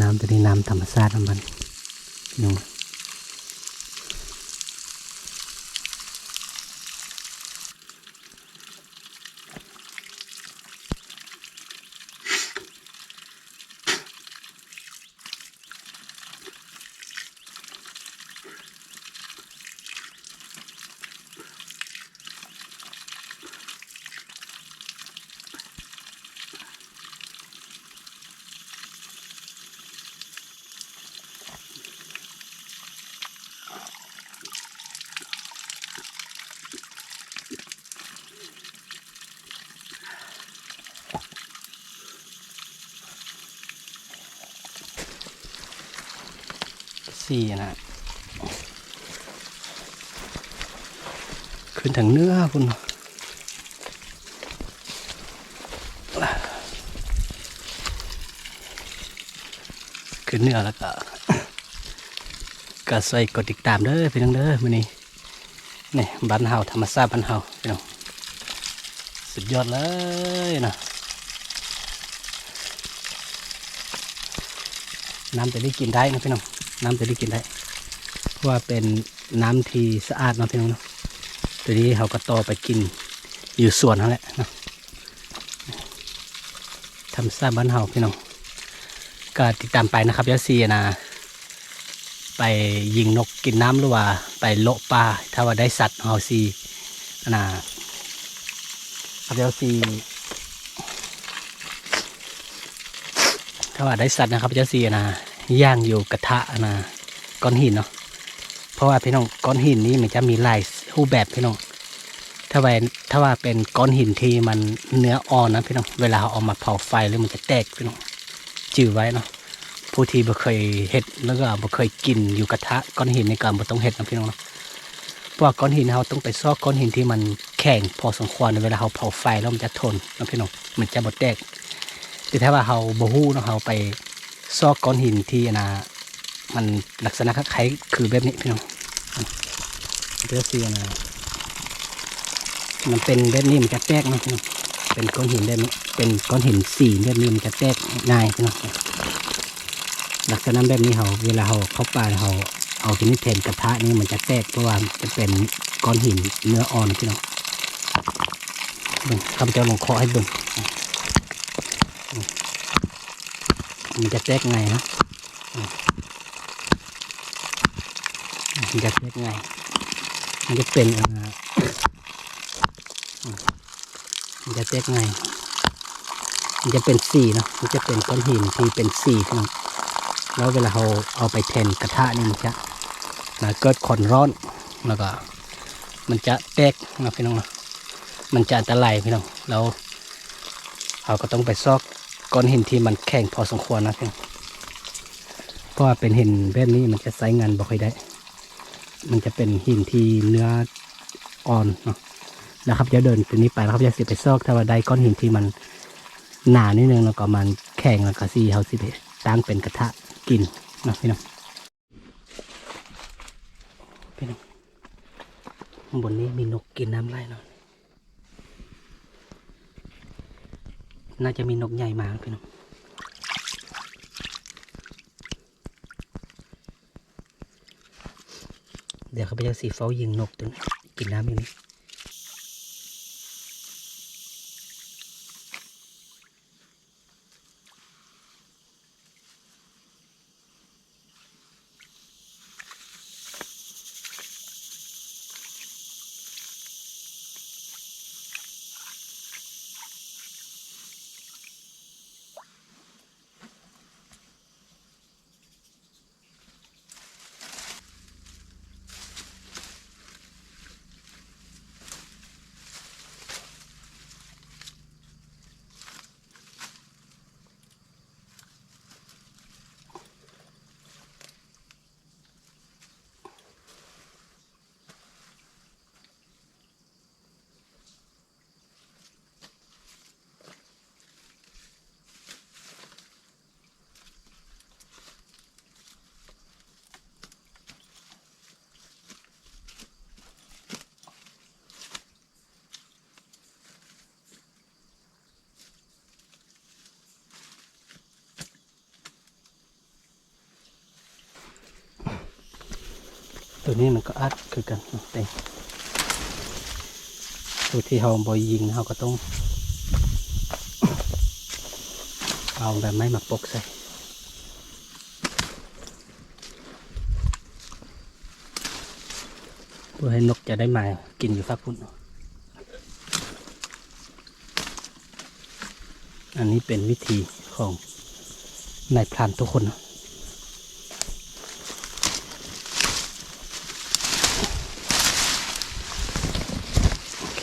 น้ำตัวนี้น้ำธรรมชาติของมันนี่ สี่นะขึ้นถึงเนื้อคุณขึ้นเนื้อแล้วก็ก็ใส่กดติดตามเด้อพี่น้องเด้อมื้อนี้นี่บ้านเฮาธรรมชาติบ้านเฮาพี่น้องสุดยอดเลยนะน้ำจะได้กินได้นะพี่น้อง น้ำจะได้กินได้เพราะว่าเป็นน้ำที่สะอาดนาะพี่น้องเนาะตัวนี้เขาก็ต่อไปกินอยู่สวนนั่นแหละนะทำซาบ้านเฮาพี่น้องก็ติดตามไปนะครับยาซีนะไปยิงนกกินน้ำหรือว่า ไปโละปลาถ้าว่าได้สัตว์เฮาซีนะครับยาซีถ้าว่าได้สัตว์นะครับยาซีนะ ย่างอยู่กระทะนะก้อนหินเนาะเพราะว่าพี่น้องก้อนหินนี้มันจะมีลายรูปแบบพี่น้องถ้าว่าถ้าว่าเป็นก้อนหินที่มันเนื้ออ่อนนะพี่น้องเวลาเอามาเผาไฟแล้วมันจะแตกพี่น้องจือไว้เนาะผู้ที่บ่เคยเห็ดแล้วก็บ่เคยกินอยู่กระทะก้อนหินในการบ่ต้องเห็ดนะพี่น้องเนาะเพราะว่าก้อนหินเราต้องไปซอกก้อนหินที่มันแข็งพอสมควรเวลาเราเผาไฟแล้วมันจะทนนะพี่น้องมันจะบ่แตกแต่ถ้าว่าเราบ่ฮู้เนาะเราไป ซอกก้อนหินที่นะมันลักษณะคล้ายคือแบบนี้พี่น้องเพื่อเสียนะมันเป็นแบบนี้มันจะแตกนะพี่น้องเป็นก้อนหินแบบนี้เป็นก้อนหินสีแบบนี้มันจะแตกง่ายพี่น้องลักษณะแบบนี้เขาเวลาเขาเข้าป่าเขาเอาที่นี่แทนกระทะนี่มันจะแตกเพราะว่าจะเป็นก้อนหินเนื้ออ่อนพี่น้องเบิ่งข้าพเจ้าลงเคาะให้เบิ่ง มันจะแตกไงนะมันจะเรียกไงมันจะเป็นอ่าอืมมันจะเรียกไงมันจะเป็นสีเนาะมันจะเป็นก้อนหินที่เป็นสีน้องแล้วเวลาเราเอาไปแทนกระทะนี่มันจะนะเกิดขอนร้อนแล้วก็ มันจะแตกนะพี่น้องเนาะมันจะอันตรายพี่น้องแล้วเราก็ต้องไปซอก ก้อนหินที่มันแข็งพอสมควรนะพี่น้องเพราะว่าเป็นหินแบบนี้มันจะใช้งานบ่ค่อยได้ มันจะเป็นหินที่เนื้ออ่อนเนาะนะครับจะเดินตัวนี้ไปแล้วครับจะสิไปซอกถ้าว่าได้ก้อนหินที่มันหนานิดนึงแล้วก็มันแข็งแล้วก็ซีเขาสิไปตั้งเป็นกระทะกินนะพี่น้องพี่น้องข้างบนนี้มีนกกินน้ำไรเนาะ น่าจะมีนกใหญ่มาพี่น้องเดี๋ยวเขาไปจะสีเฝ้ายิงนกตัวนี้กินน้ำอยู่นี้ ตัวนี้มันก็อัดคือกันเนาะแต่ตัวที่เราบอยยิงเราก็ต้อง เอาแบบไม้มาปกใส่เพื่อให้นกจะได้มากินอยู่ฟักพุ่นอันนี้เป็นวิธีของนายพรานทุกคนเนาะโอเค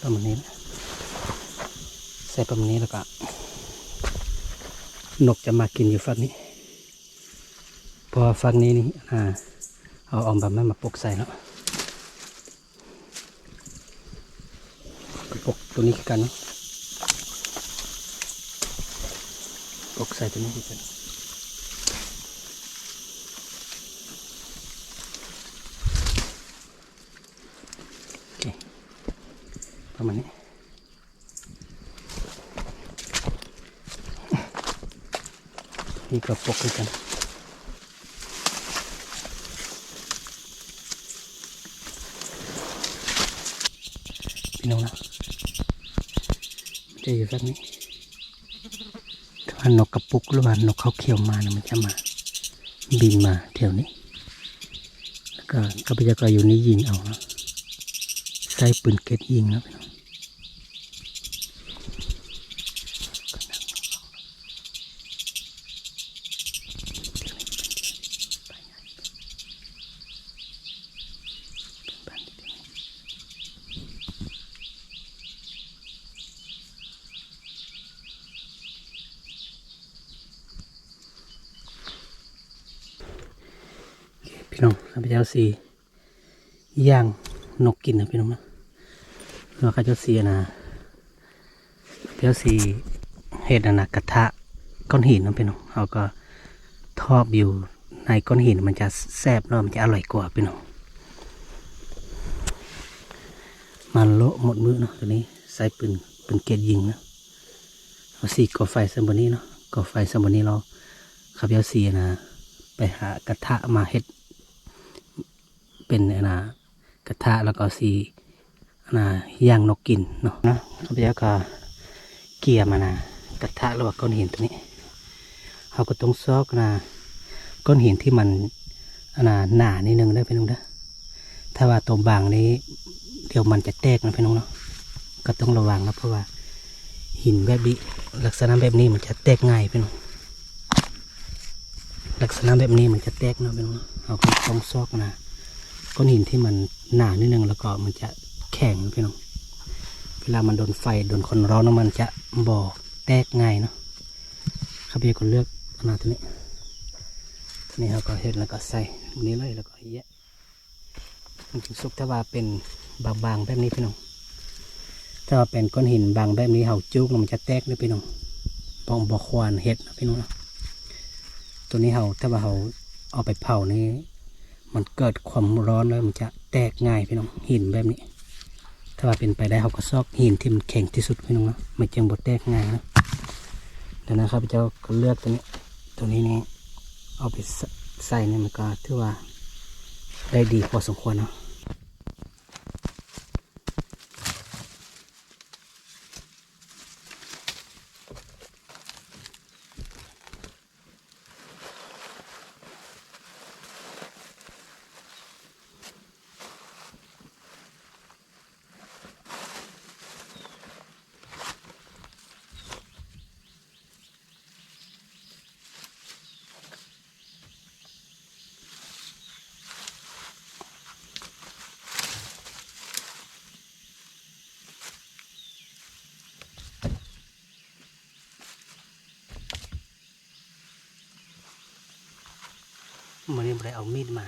ประมาณนี้นะใส่ประมาณนี้แล้วก็ นกจะมากินอยู่ฝั่งนี้ พอฝั่งนี้นี่อ่าเอาออมแบบไม่มาปกใส่แล้วปกตัวนี้กันเนาะปกใส่ตัวนี้กันประมาณนี้ นี่ก็ปกกันพี่น้องนะจะอยู่แบบนี้ถ้านกกระปุกหรือว่านกเขาเขียวมานะมันจะมา บินมาแถวนี้ แล้วก็ก็ไปจะก็อยู่นี่ยิงเอานะใส่ปืนเก็ตยิงนะพี่น้อง น้องข้าพเจ้าสีย่างนกกินนะพี่น้องนะแล้วข้าพเจ้าสีนะข้าพเจ้าสีเห็ดนะนะกระทะก้อนหินนะพี่น้องเขาก็ทอบอยู่ในก้อนหินมันจะแซ่บแล้วมันจะอร่อยกว่าพี่น้องมันโละหมดมือเนาะตัวนี้ใส่ปืนปืนเกตยิงนะเอาสีก่อไฟสมบนี้เนาะก่อไฟสมบนี้เราข้าพเจ้าสีนะ ไปหากระทะมาเฮ็ด เป็นอันนะกระทะแล้วก็สีอันนะย่างนกกินเนาะนะข้าพเจ้าก็เกี่ยมานะกระทะหรือว่าก้อนหินตัวนี้เราก็ต้องซอกนะก้อนหินที่มันอันนะหนานิดนึงได้พี่น้องนะถ้าว่าตัวบางนี้เดี๋ยวมันจะแตกนะพี่น้องเนาะก็ต้องระวังนะเพราะว่าหินแบบนี้ลักษณะแบบนี้มันจะแตกง่ายพี่น้องลักษณะแบบนี้มันจะแตกเนาะเป็นว่าเอาก็ต้องซอกนะ ก้อนหินที่มันหนานิดนึงแล้วก็มันจะแข็งพี่น้องเวลามันโดนไฟโดนคนร้อนแล้วมันจะบ่อแตกง่ายเนาะข้าพเจ้าก็เลือกขนาดตัวนี้ตัวนี้เราก็เห็ดแล้วก็ใส่นี้เลยแล้วก็แยะมันถึงสุกถ้าว่าเป็นบางๆแบบนี้พี่น้องถ้าว่าเป็นก้อนหินบางแบบนี้เห่าจุกแล้วมันจะแตกเลยพี่น้องบองบ่ควรเห็ดนะพี่น้องตัวนี้เราถ้าว่าเราเอาไปเผานี่ มันเกิดความร้อนแล้วมันจะแตกง่ายพี่น้องหินแบบนี้ ถ้าว่าเป็นไปได้เขาก็ซอกหินที่มันแข็งที่สุดพี่น้องนะมันจึงบดแตกง่ายนะเดี๋ยวนะครับเจ้าก็เลือกตัวนี้ ตัวนี้นี่เอาไปใสใส่เนี่ยมันก็ถือว่าได้ดีพอสมควรเนาะ มันนี้ไม่ได้เอามีดมา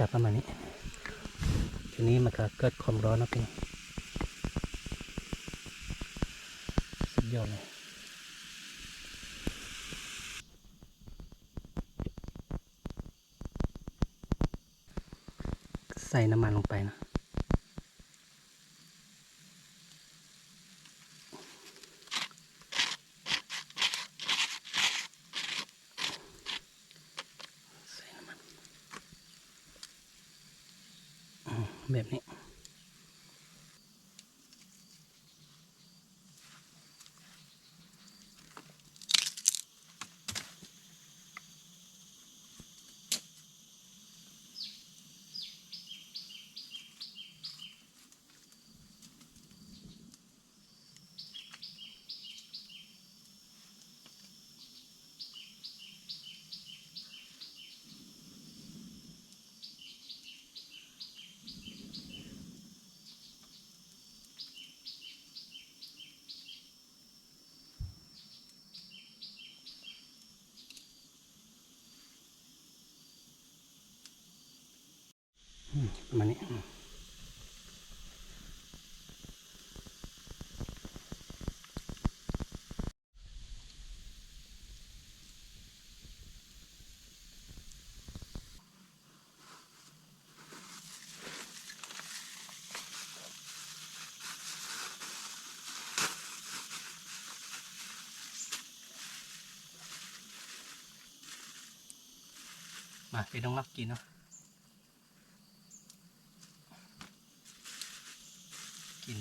กาศประมาณนี้ ทีนี้มันก็เกิดความร้อนนะพี่น้องสุดยอดเลยใส่น้ำมันลงไปนะ ใส่น้ำมันอืม แบบนี้ มานี้มมาพี่น้องรับกินเนาะ กิ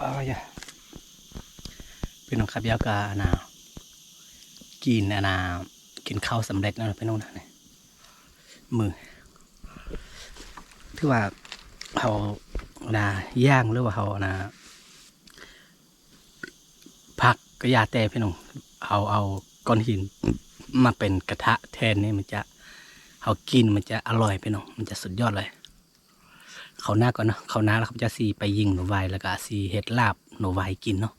นเด้ออ้าย่าพี่น้องครับยากาอานากินอนากินข้าวสำเร็จแล้วนะพี่น้องนะนี่มือที่ว่าเขานาย่างหรือว่าเขานาผักก็ยาแต่พี่น้องเอาเอาก้อนหินมาเป็นกระทะแทนนี่มันจะเขากินมันจะอร่อยพี่น้องมันจะสุดยอดเลย เขาหน้าก่อนเนาะเขาหน้าแล้วเขาจะซีไปยิงหนูไวแล้วก็ซีเห็ดลาบหนูไวกินเนาะ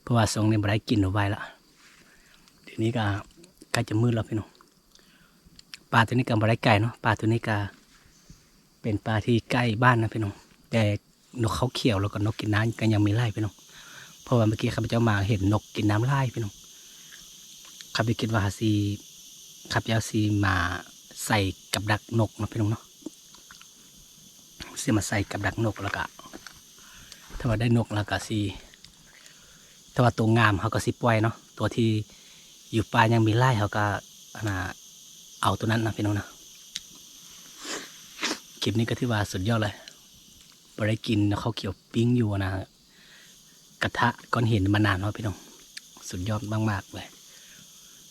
เพราะว่าทรงนี้ไม่ได้กินหนูไวละทีนี้ก็ใกล้จะมืดแล้วพี่น้องปลาตัวนี้ก็ไม่ได้ไก่เนาะปลาตัวนี้ก็เป็นปลาที่ใกล้บ้านนะพี่น้องแต่นกเขาเขียวแล้วก็นกกินน้ำก็ยังมีไล่พี่น้องเพราะว่าเมื่อกี้ข้าพเจ้ามาเห็นนกกินน้ำลายพี่น้องข้าพเจ้าคิดว่าซีข้าพเจ้าซีมาใส่กับดักนกนะพี่น้องเนาะ ซีมาใส่กับดักนกแล้วก็ถ้าว่าได้นกแล้วก็ซีถ้าว่าตัวงามเขาก็สิปล่อยเนาะตัวที่อยู่ป่ายังมีไล่เขาก็อนะเอาตัวนั้นนะพี่น้องนะคลิปนี้ก็ถือว่าสุดยอดเลยบได้กินเขาเขียวปิ้งอยู่นะกระทะก้อนหินมานานเนาะพี่น้องสุดยอดมากๆเลย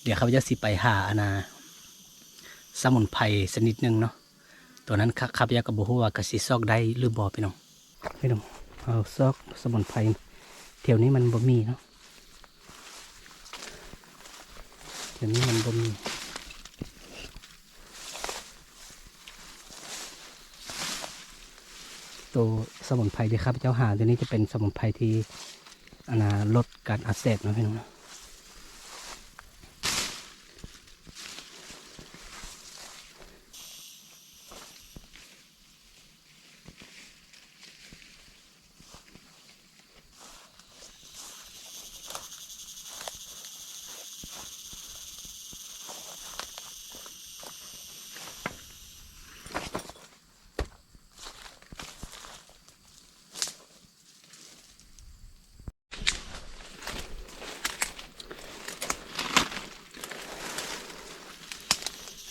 เดี๋ยวเขาจะสิไปหาอนาสมุนไพรสนิดนึงเนาะ ตัวนั้นข้าข้าพเจ้าก็บอกว่ากระสีซอกได้หรือบอพี่น้องพี่น้องเอาซอกสมุนไพรแถวนี้มันบ่มีเนาะแถวนี้มันบ่มีตัวสมุนไพรที่ข้าพเจ้าหาตัวนี้จะเป็นสมุนไพรที่อานาลดการอักเสบนะพี่น้อง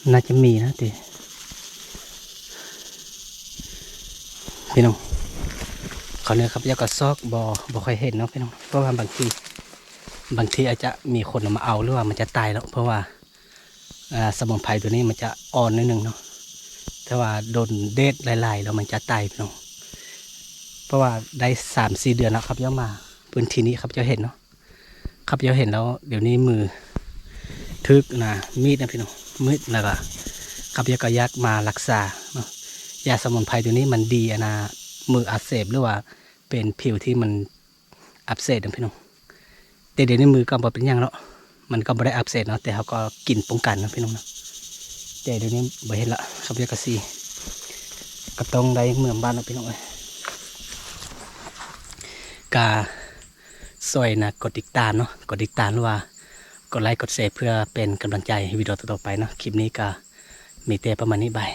น่าจะมีนะติพี่น้องเขาเนี่ยครับยากระซอกบอบอค่อยเห็นเนาะพี่น้องเพราะว่าบางทีบางทีอาจจะมีคนมาเอาหรือว่ามันจะตายแล้ว เพราะว่าสมุนไพรตัวนี้มันจะอ่อนนิดนึงเนาะถ้าว่าโดนเดดหลายๆแล้วมันจะตายพี่น้องเพราะว่าได้สามสี่เดือนแล้วครับย่ามาพื้นที่นี้ครับจะเห็นเนาะครับจะเห็นแล้ว เดี๋ยวนี้มือทึกนะมีดนะพี่น้อง มืดแล้วก็ขับยากยักมารักษาเนาะยาสมุนไพรตัวนี้มันดีอะนะมืออักเสบหรือว่าเป็นผิวที่มันอักเสบนะพี่น้องแต่เดี๋ยวนี้มือก็บ่เป็นยังแล้วมันก็บ่ได้อักเสบเนาะแต่เขาก็กินป้องกันนะพี่น้องนะแต่เดี๋ยวนี้บ่เห็นละขับยากซีก็ต้องได้เมืองบ้านนะพี่น้องเอ้ยกาซอยนะกดติดตามเนาะกดติดตามหรือว่า กดไลค์กดแชร์เพื่อเป็นกำลังใจให้วิดีโอต่อๆไปเนาะคลิปนี้ก็มีแต่ประมาณนี้บาย